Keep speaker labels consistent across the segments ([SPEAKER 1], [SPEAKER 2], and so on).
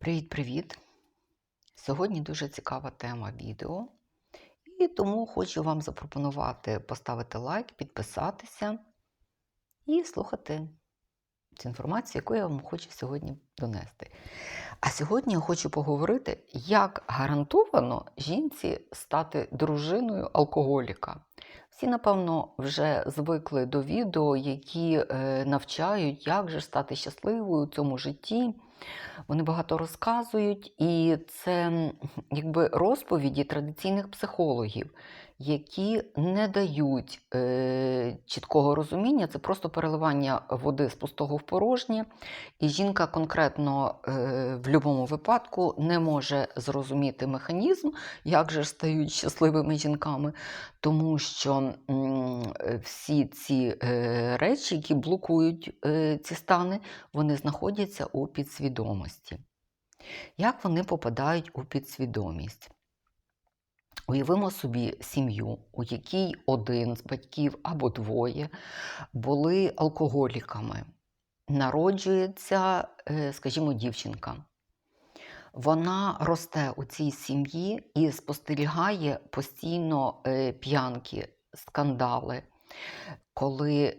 [SPEAKER 1] Привіт-привіт! Сьогодні дуже цікава тема відео, і тому хочу вам запропонувати поставити лайк, підписатися і слухати цю інформацію, яку я вам хочу сьогодні донести. А сьогодні я хочу поговорити, як гарантовано жінці стати дружиною алкоголіка. Всі, напевно, вже звикли до відео, які е, навчають, як же стати щасливою у цьому житті. Вони багато розказують, і це якби розповіді традиційних психологів, які не дають е, чіткого розуміння, це просто переливання води з пустого в порожнє. І жінка конкретно е, в будь-якому випадку не може зрозуміти механізм, як же ж стають щасливими жінками, тому що е, всі ці е, речі, які блокують е, ці стани, вони знаходяться у підсвідомості. Як вони попадають у підсвідомість? Уявимо собі сім'ю, у якій один з батьків або двоє були алкоголіками. Народжується, е, скажімо, дівчинка. Вона росте у цій сім'ї і спостерігає постійно е, п'янки, скандали, коли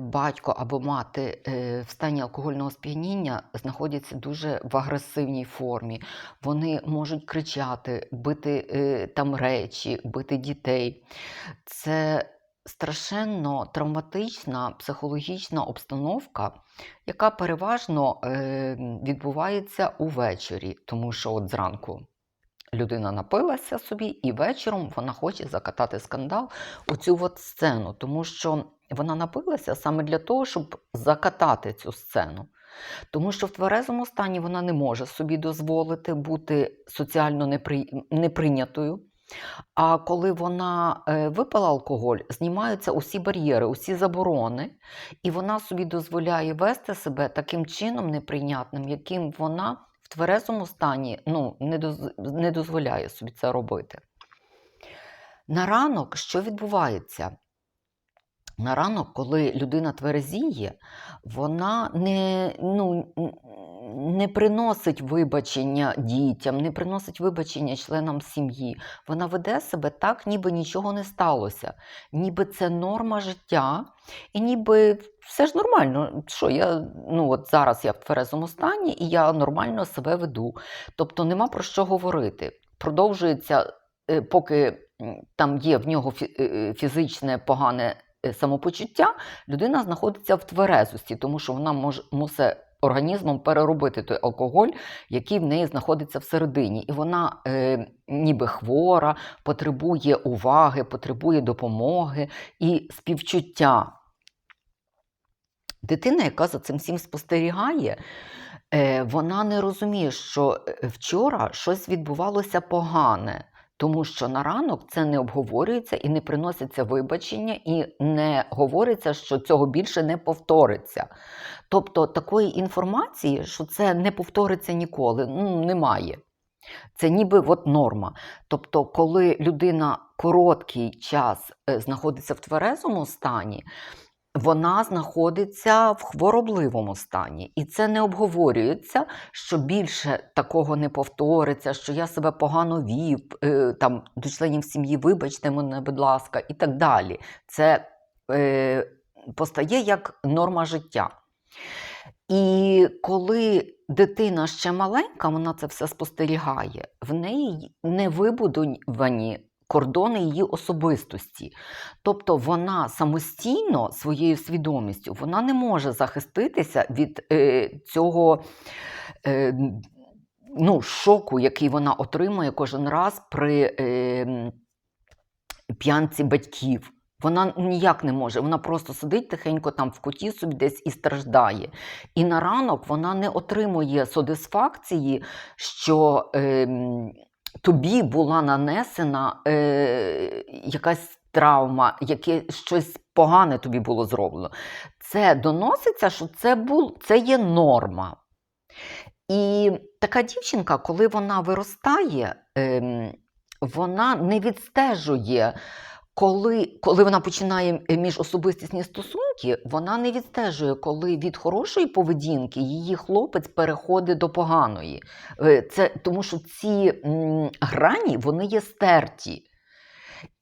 [SPEAKER 1] батько або мати е, в стані алкогольного сп'яніння знаходяться дуже в агресивній формі. Вони можуть кричати, бити е, там речі, бити дітей. Це страшенно травматична психологічна обстановка, яка переважно е, відбувається увечері, тому що от зранку людина напилася собі, і вечором вона хоче закатати скандал у цю от сцену, тому що вона напилася саме для того, щоб закатати цю сцену. Тому що в тверезому стані вона не може собі дозволити бути соціально непри... неприйнятою. А коли вона е, випила алкоголь, знімаються усі бар'єри, усі заборони, і вона собі дозволяє вести себе таким чином неприйнятним, яким вона в тверезому стані ну, не, доз... не дозволяє собі це робити. На ранок що відбувається? На ранок, коли людина тверезіє, вона не, ну, не приносить вибачення дітям, не приносить вибачення членам сім'ї. Вона веде себе так, ніби нічого не сталося, ніби це норма життя, і ніби все ж нормально. Що я ну от зараз я в тверезому стані, і я нормально себе веду. Тобто нема про що говорити. Продовжується, е, поки там є в нього е, е, фізичне погане самопочуття, людина знаходиться в тверезості, тому що вона може мусить організмом переробити той алкоголь, який в неї знаходиться всередині. І вона е, ніби хвора, потребує уваги, потребує допомоги і співчуття. Дитина, яка за цим всім спостерігає, е, вона не розуміє, що е, вчора щось відбувалося погане, тому що на ранок це не обговорюється і не приноситься вибачення, і не говориться, що цього більше не повториться. Тобто такої інформації, що це не повториться ніколи, ну, немає. Це ніби от норма. Тобто, коли людина короткий час е, знаходиться в тверезому стані, вона знаходиться в хворобливому стані. І це не обговорюється, що більше такого не повториться, що я себе погано вів, е, там, до членів сім'ї, вибачте мене, будь ласка, і так далі. Це е, постає як норма життя. І коли дитина ще маленька, вона це все спостерігає, в неї не вибудовані кордони її особистості. Тобто вона самостійно своєю свідомістю вона не може захиститися від е, цього е, ну, шоку, який вона отримує кожен раз при е, п'янці батьків. Вона ніяк не може, вона просто сидить тихенько там в куті собі десь і страждає. І на ранок вона не отримує сатисфакції, що ем, тобі була нанесена е, якась травма, яке щось погане тобі було зроблено. Це доноситься, що це, бул, це є норма. І така дівчинка, коли вона виростає, е, вона не відстежує коли, коли вона починає е, міжособистісні стосунки, вона не відстежує, коли від хорошої поведінки її хлопець переходить до поганої. Е, Це тому, що ці м, грані вони є стерті.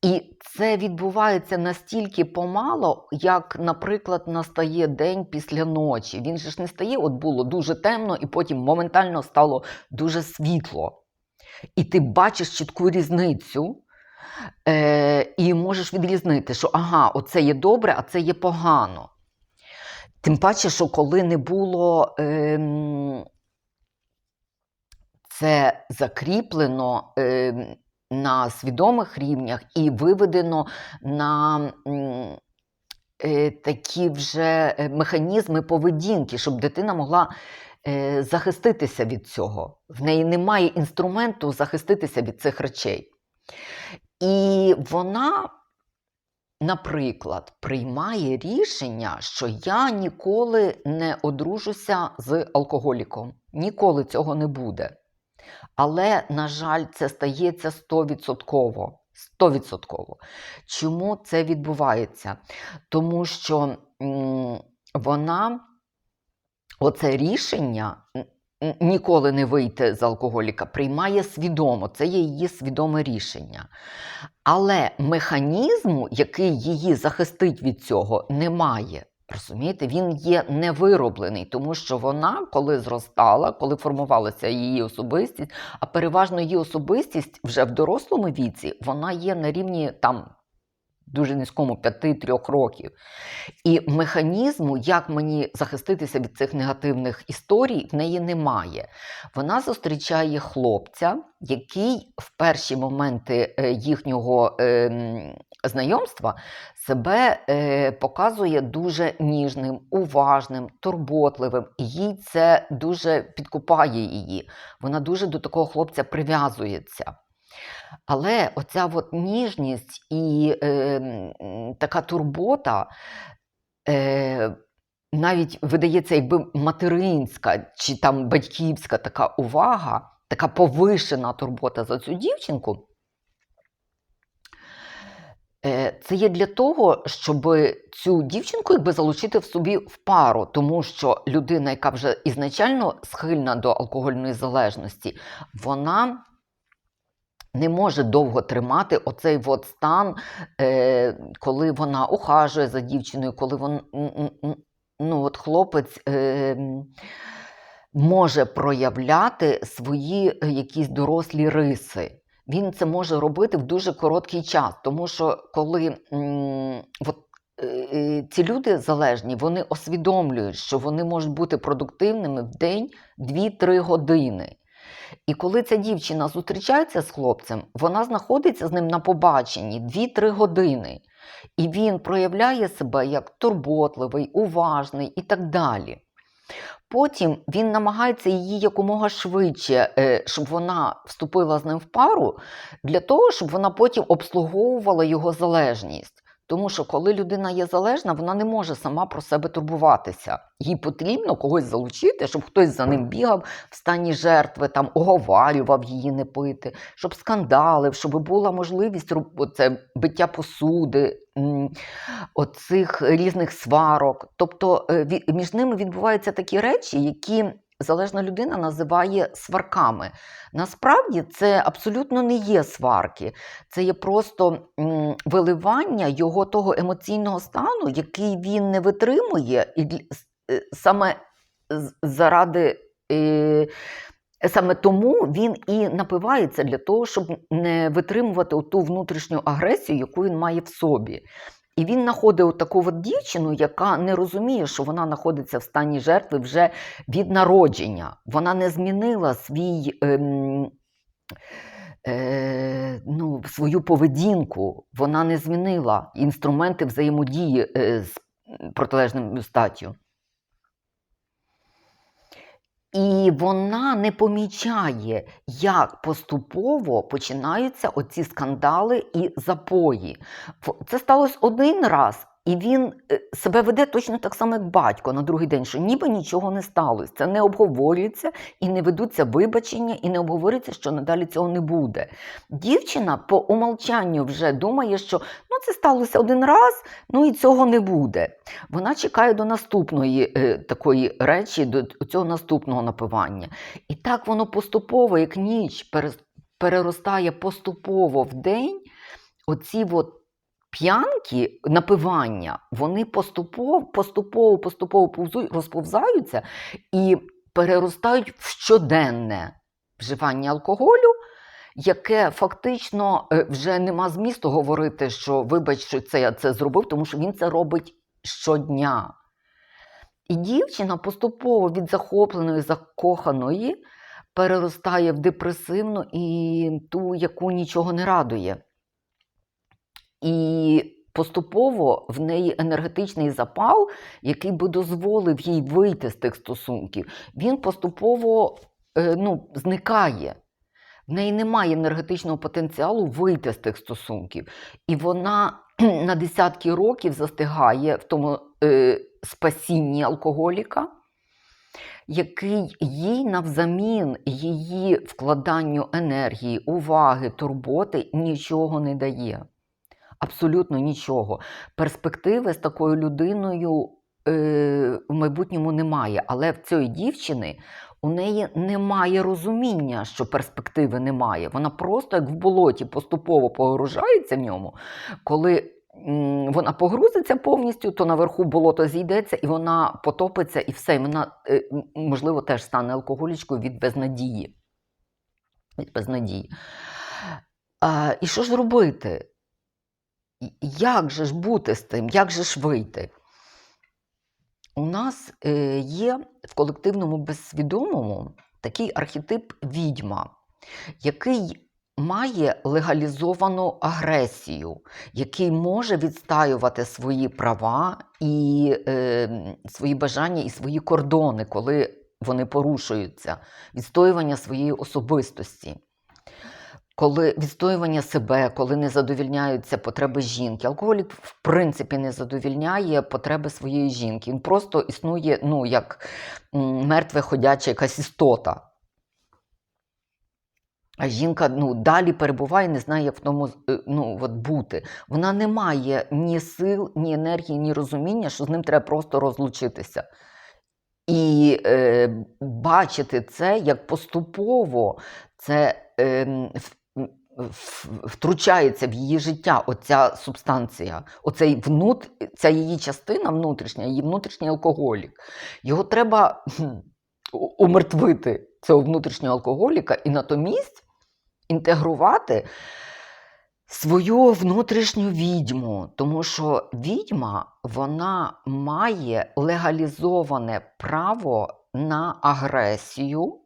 [SPEAKER 1] І це відбувається настільки помало, як, наприклад, настає день після ночі. Він же ж не стає, от було дуже темно, і потім моментально стало дуже світло. І ти бачиш чітку різницю. Е, і можеш відрізнити, що ага, оце є добре, а це є погано. Тим паче, що коли не було ем, це закріплено ем, на свідомих рівнях і виведено на е, такі вже е, механізми поведінки, щоб дитина могла е, захиститися від цього. В неї немає інструменту захиститися від цих речей. І вона, наприклад, приймає рішення, що я ніколи не одружуся з алкоголіком. Ніколи цього не буде. Але, на жаль, це стається 100%. 100%. Чому це відбувається? Тому що м, вона оце рішення ніколи не вийти з алкоголіка, приймає свідомо, це є її свідоме рішення. Але механізму, який її захистить від цього, немає. Розумієте, він є невироблений, тому що вона, коли зростала, коли формувалася її особистість, а переважно її особистість вже в дорослому віці, вона є на рівні там дуже низькому 5-3 років. І механізму, як мені захиститися від цих негативних історій, в неї немає. Вона зустрічає хлопця, який в перші моменти е, їхнього ем, знайомства себе е, показує дуже ніжним, уважним, турботливим. Їй це дуже підкупає її. Вона дуже до такого хлопця прив'язується. Але оця от ніжність і е, така турбота, е, навіть видається, якби материнська чи там батьківська така увага, така повишена турбота за цю дівчинку. Е, Це є для того, щоб цю дівчинку якби залучити в собі в пару, тому що людина, яка вже ізначально схильна до алкогольної залежності, вона не може довго тримати оцей от стан, е, коли вона ухажує за дівчиною, коли вон, ну, от хлопець е, може проявляти свої е, якісь дорослі риси. Він це може робити в дуже короткий час, тому що коли м, от, е, е, ці люди залежні, вони усвідомлюють, що вони можуть бути продуктивними в день 2-3 години. І коли ця дівчина зустрічається з хлопцем, вона знаходиться з ним на побаченні 2-3 години. І він проявляє себе як турботливий, уважний і так далі. Потім він намагається її якомога швидше, е, щоб вона вступила з ним в пару, для того, щоб вона потім обслуговувала його залежність. Тому що коли людина є залежна, вона не може сама про себе турбуватися. Їй потрібно когось залучити, щоб хтось за ним бігав в стані жертви, там оговарював її не пити, щоб скандалив, щоб була можливість оце, биття посуди, оцих різних сварок. Тобто е, між ними відбуваються такі речі, які залежна людина називає сварками. Насправді це абсолютно не є сварки, це є просто виливання його того емоційного стану, який він не витримує, і е, саме заради. е, Саме тому він і напивається для того, щоб не витримувати ту внутрішню агресію, яку він має в собі. І він знаходить таку от дівчину, яка не розуміє, що вона знаходиться в стані жертви вже від народження. Вона не змінила свій. Ем, е, ну, свою поведінку, вона не змінила інструменти взаємодії е, з протилежним статтю. І вона не помічає, як поступово починаються оці скандали і запої. Це сталося один раз, І він е, себе веде точно так само, як батько на другий день, що ніби нічого не сталося. Це не обговорюється і не ведуться вибачення, і не обговорюється, що надалі цього не буде. Дівчина по умолчанню вже думає, що ну це сталося один раз, ну і цього не буде. Вона чекає до наступної е, такої речі, до цього наступного напивання. І так воно поступово, як ніч, переростає поступово в день. Оці от п'янки, напивання, вони поступово, поступово, поступово розповзаються і переростають в щоденне вживання алкоголю, яке фактично е, вже нема змісту говорити, що вибач, що це я це зробив, тому що він це робить щодня. І дівчина поступово від захопленої, закоханої переростає в депресивну і ту, яку нічого не радує. І поступово в неї енергетичний запал, який би дозволив їй вийти з тих стосунків, він поступово е, ну, зникає. В неї немає енергетичного потенціалу вийти з тих стосунків. І вона на десятки років застигає в тому е, спасінні алкоголіка, який їй навзамін її вкладанню енергії, уваги, турботи нічого не дає. Абсолютно нічого. Перспективи з такою людиною е, в майбутньому немає. Але в цієї дівчини у неї немає розуміння, що перспективи немає. Вона просто як в болоті поступово погружається в ньому. Коли вона погрузиться повністю, то наверху болото зійдеться і вона потопиться, і все. І вона, е, можливо, теж стане алкоголічкою від безнадії. Від безнадії. А, і що ж робити? Як же ж бути з тим? Як же ж вийти? У нас е, є в колективному безсвідомому такий архетип відьма, який має легалізовану агресію, який може відстаювати свої права і е, свої бажання і свої кордони, коли вони порушуються, відстоювання своєї особистості. Коли відстоювання себе, коли не задовільняються потреби жінки. Алкоголік, в принципі, не задовільняє потреби своєї жінки. Він просто існує ну, як мертве ходяча якась істота. А жінка ну, далі перебуває, не знає, як в тому е, ну, от бути. Вона не має ні сил, ні енергії, ні розуміння, що з ним треба просто розлучитися. І е, бачити це як поступово це е, втручається в її життя, оця субстанція, оцей внут, ця її частина внутрішня, її внутрішній алкоголік. Його треба умертвити, цього внутрішнього алкоголіка, і натомість інтегрувати свою внутрішню відьму, тому що відьма вона має легалізоване право на агресію.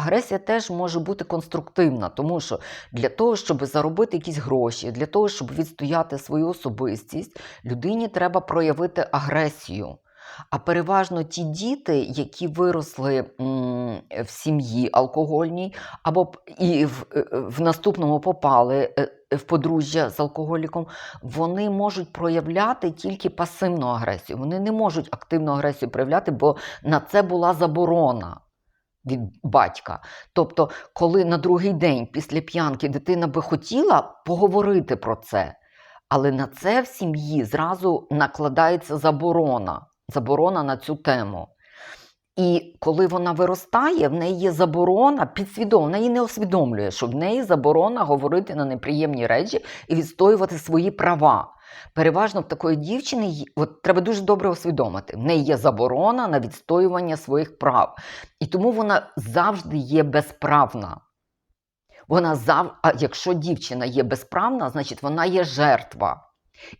[SPEAKER 1] Агресія теж може бути конструктивна, тому що для того, щоб заробити якісь гроші, для того, щоб відстояти свою особистість, людині треба проявити агресію. А переважно ті діти, які виросли в сім'ї алкогольній, або і в, е, в наступному попали е, в подружжя з алкоголіком, вони можуть проявляти тільки пасивну агресію. Вони не можуть активну агресію проявляти, бо на це була заборона від батька. Тобто, коли на другий день після п'янки дитина би хотіла поговорити про це, але на це в сім'ї зразу накладається заборона, заборона на цю тему. І коли вона виростає, в неї є заборона підсвідомо, її не усвідомлює, що в неї заборона говорити на неприємні речі і відстоювати свої права. Переважно в такої дівчини от треба дуже добре усвідомити. В неї є заборона на відстоювання своїх прав. І тому вона завжди є безправна. Вона зав... А якщо дівчина є безправна, значить вона є жертва.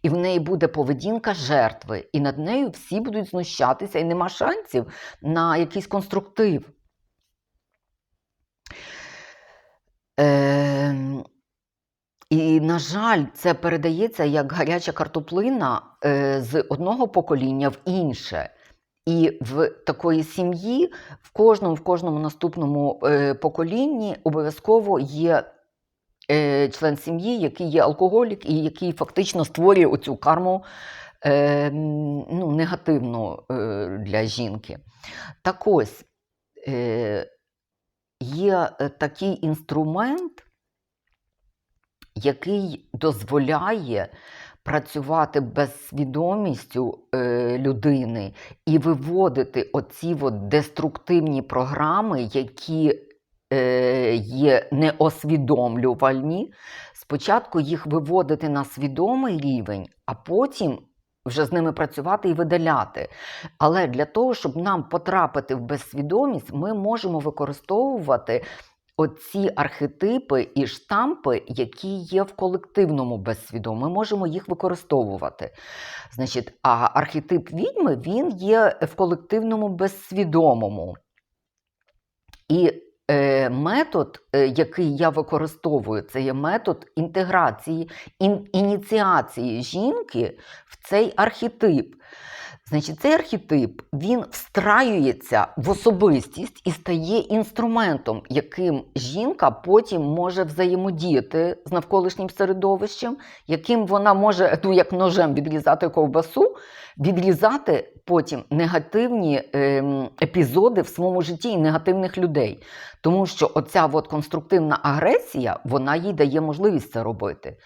[SPEAKER 1] І в неї буде поведінка жертви, і над нею всі будуть знущатися, і нема шансів на якийсь конструктив. Ем, і, на жаль, це передається як гаряча картоплина е, з одного покоління в інше. І в такої сім'ї в кожному, в кожному наступному е, поколінні обов'язково є е, член сім'ї, який є алкоголік і який фактично створює оцю карму ну, негативну для жінки. Так ось є такий інструмент, який дозволяє працювати без свідомістю е, людини і виводити оці от деструктивні програми, які е, є неосвідомлювальні. Спочатку їх виводити на свідомий рівень, а потім вже з ними працювати і видаляти. Але для того, щоб нам потрапити в безсвідомість, ми можемо використовувати оці архетипи і штампи, які є в колективному безсвідомому. Ми можемо їх використовувати. Значить, а архетип відьми він є в колективному безсвідомому. І е, метод, е, який я використовую, це є метод інтеграції, ін, ініціації жінки в цей архетип. Значить, цей архетип він встраюється в особистість і стає інструментом, яким жінка потім може взаємодіяти з навколишнім середовищем, яким вона може ну, як ножем відрізати ковбасу, відрізати потім негативні ем, епізоди в своєму житті і негативних людей. Тому що оця от конструктивна агресія, вона їй дає можливість це робити.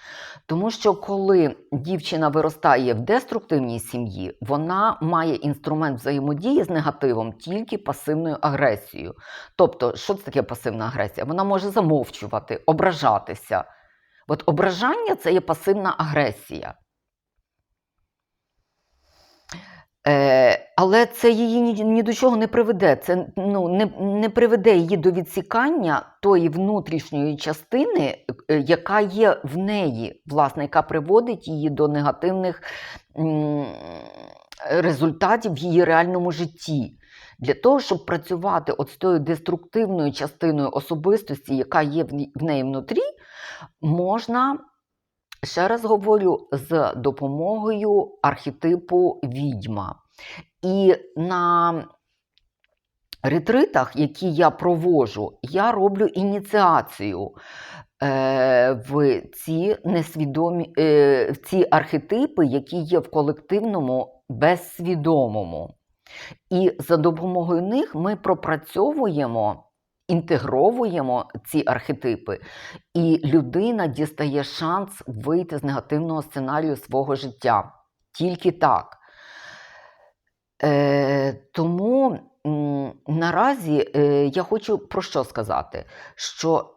[SPEAKER 1] Тому що коли дівчина виростає в деструктивній сім'ї, вона має інструмент взаємодії з негативом тільки пасивною агресією. Тобто, що це таке пасивна агресія? Вона може замовчувати, ображатися. От ображання це є пасивна агресія. Е, але це її ні, ні до чого не приведе. Це ну, не, не приведе її до відсікання тої внутрішньої частини, е, яка є в неї, власне, яка приводить її до негативних м, результатів в її реальному житті. Для того, щоб працювати от з тою деструктивною частиною особистості, яка є в неї внутрі, можна. Ще раз говорю, з допомогою архетипу відьма. І на ретритах, які я проводжу, я роблю ініціацію е, в ці несвідомі, е, в ці архетипи, які є в колективному безсвідомому. І за допомогою них ми пропрацьовуємо. Інтегровуємо ці архетипи, і людина дістає шанс вийти з негативного сценарію свого життя. Тільки так. Е, тому м, наразі е, я хочу про що сказати? Що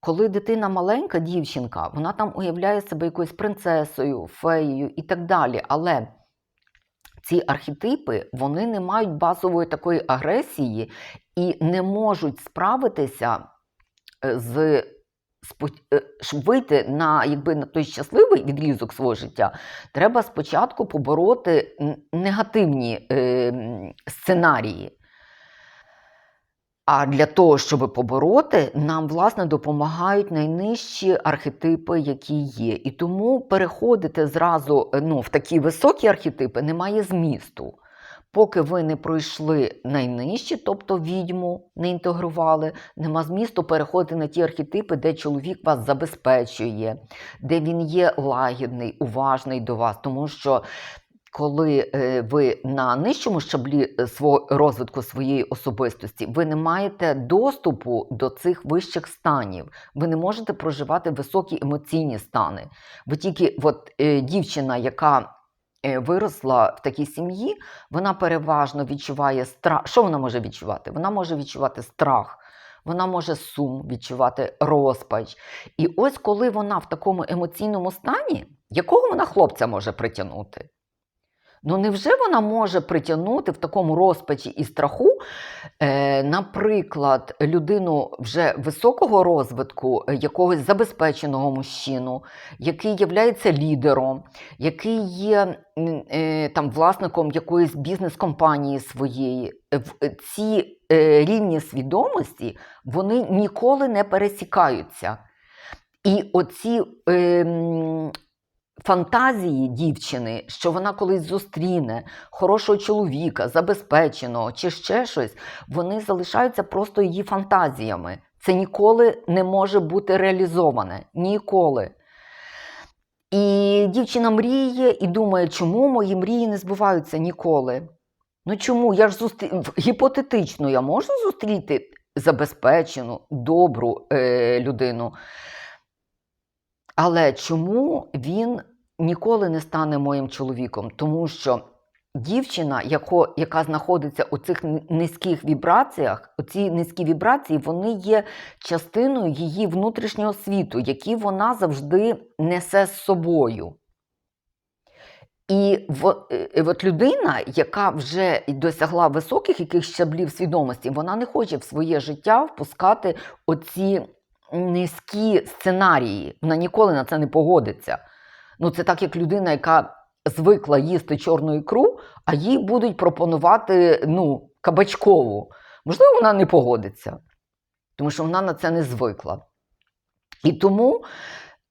[SPEAKER 1] коли дитина маленька дівчинка, вона там уявляє себе якоюсь принцесою, феєю і так далі. Але ці архетипи вони не мають базової такої агресії і не можуть справитися е, з е, щоб вийти на, якби, на той щасливий відрізок свого життя, треба спочатку побороти негативні е, сценарії. А для того, щоб побороти, нам власне допомагають найнижчі архетипи, які є. І тому переходити зразу е, ну, в такі високі архетипи немає змісту. Поки ви не пройшли найнижчі, тобто відьму не інтегрували, нема змісту переходити на ті архетипи, де чоловік вас забезпечує, де він є лагідний, уважний до вас. Тому що коли е, ви на нижчому щаблі е, розвитку своєї особистості, ви не маєте доступу до цих вищих станів. Ви не можете проживати високі емоційні стани. Ви тільки от, е, дівчина, яка виросла в такій сім'ї, вона переважно відчуває страх. Що вона може відчувати? Вона може відчувати страх. Вона може сум відчувати розпач. І ось коли вона в такому емоційному стані, якого вона хлопця може притягнути? Ну, невже вона може притягнути в такому розпачі і страху, е, наприклад, людину вже високого розвитку, е, якогось забезпеченого мужчину, який є лідером, який є е, там, власником якоїсь бізнес-компанії своєї? В- Ці рівні свідомості вони ніколи не пересікаються. І оці ем, фантазії дівчини, що вона колись зустріне хорошого чоловіка, забезпеченого чи ще щось, вони залишаються просто її фантазіями. Це ніколи не може бути реалізоване. Ніколи. І дівчина мріє і думає, чому мої мрії не збуваються ніколи. Ну чому? Я ж зустрі... гіпотетично я можу зустріти забезпечену, добру е, людину. Але чому він ніколи не стане моїм чоловіком? Тому що дівчина, яко, яка знаходиться у цих низьких вібраціях, оці низькі вібрації, вони є частиною її внутрішнього світу, який вона завжди несе з собою. І в, е, от людина, яка вже досягла високих яких щаблів свідомості, вона не хоче в своє життя впускати оці низькі сценарії. Вона ніколи на це не погодиться. Ну, це так, як людина, яка звикла їсти чорну ікру, а їй будуть пропонувати ну, кабачкову. Можливо, вона не погодиться, тому що вона на це не звикла. І тому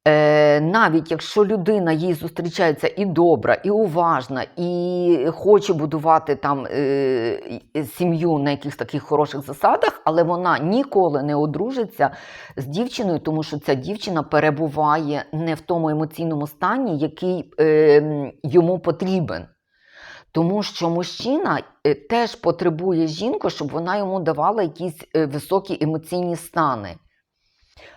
[SPEAKER 1] Е, навіть якщо людина їй зустрічається і добра, і уважна, і хоче будувати там е, сім'ю на якихось таких хороших засадах, але вона ніколи не одружиться з дівчиною, тому що ця дівчина перебуває не в тому емоційному стані, який е, йому потрібен. Тому що мужчина е, теж потребує жінку, щоб вона йому давала якісь е, високі емоційні стани.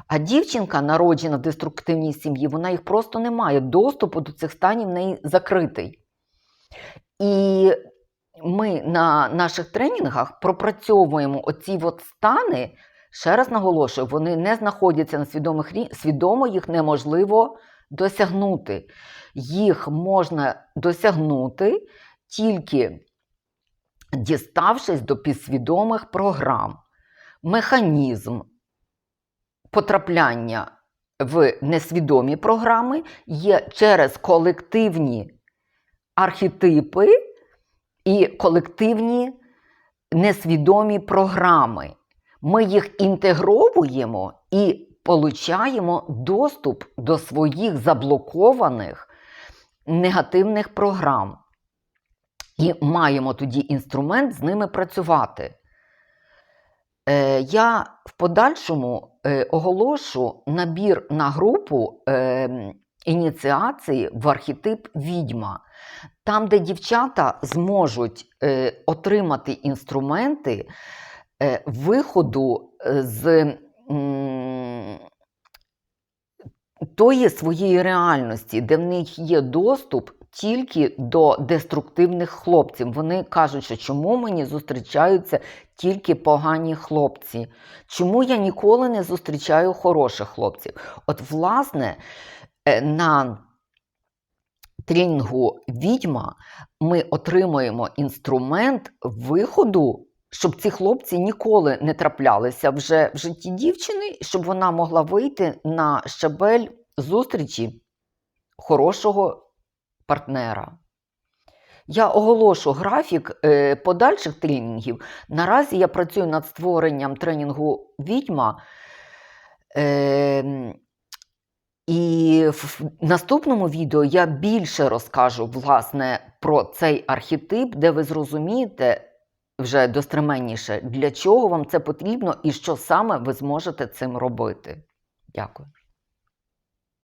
[SPEAKER 1] А дівчинка, народжена в деструктивній сім'ї, вона їх просто не має. Доступу до цих станів в неї закритий. І ми на наших тренінгах пропрацьовуємо оці от стани. Ще раз наголошую, вони не знаходяться на свідомих рі... свідомо їх неможливо досягнути. Їх можна досягнути тільки діставшись до підсвідомих програм. Механізм потрапляння в несвідомі програми є через колективні архетипи і колективні несвідомі програми. Ми їх інтегровуємо і получаємо доступ до своїх заблокованих негативних програм. І маємо тоді інструмент з ними працювати. Е, Я в подальшому е, оголошу набір на групу е, ініціації в архетип відьма, там, де дівчата зможуть отримати інструменти виходу з тої своєї реальності, де в них є доступ тільки до деструктивних хлопців. Вони кажуть, що чому мені зустрічаються тільки погані хлопці? Чому я ніколи не зустрічаю хороших хлопців? От, власне, е, на тренінгу відьма ми отримуємо інструмент виходу. Щоб ці хлопці ніколи не траплялися вже в житті дівчини, щоб вона могла вийти на щабель зустрічі хорошого партнера. Я оголошу графік е, подальших тренінгів. Наразі я працюю над створенням тренінгу відьма. Е, і в наступному відео я більше розкажу власне про цей архетип, де ви зрозумієте вже достременніше, для чого вам це потрібно і що саме ви зможете цим робити. Дякую.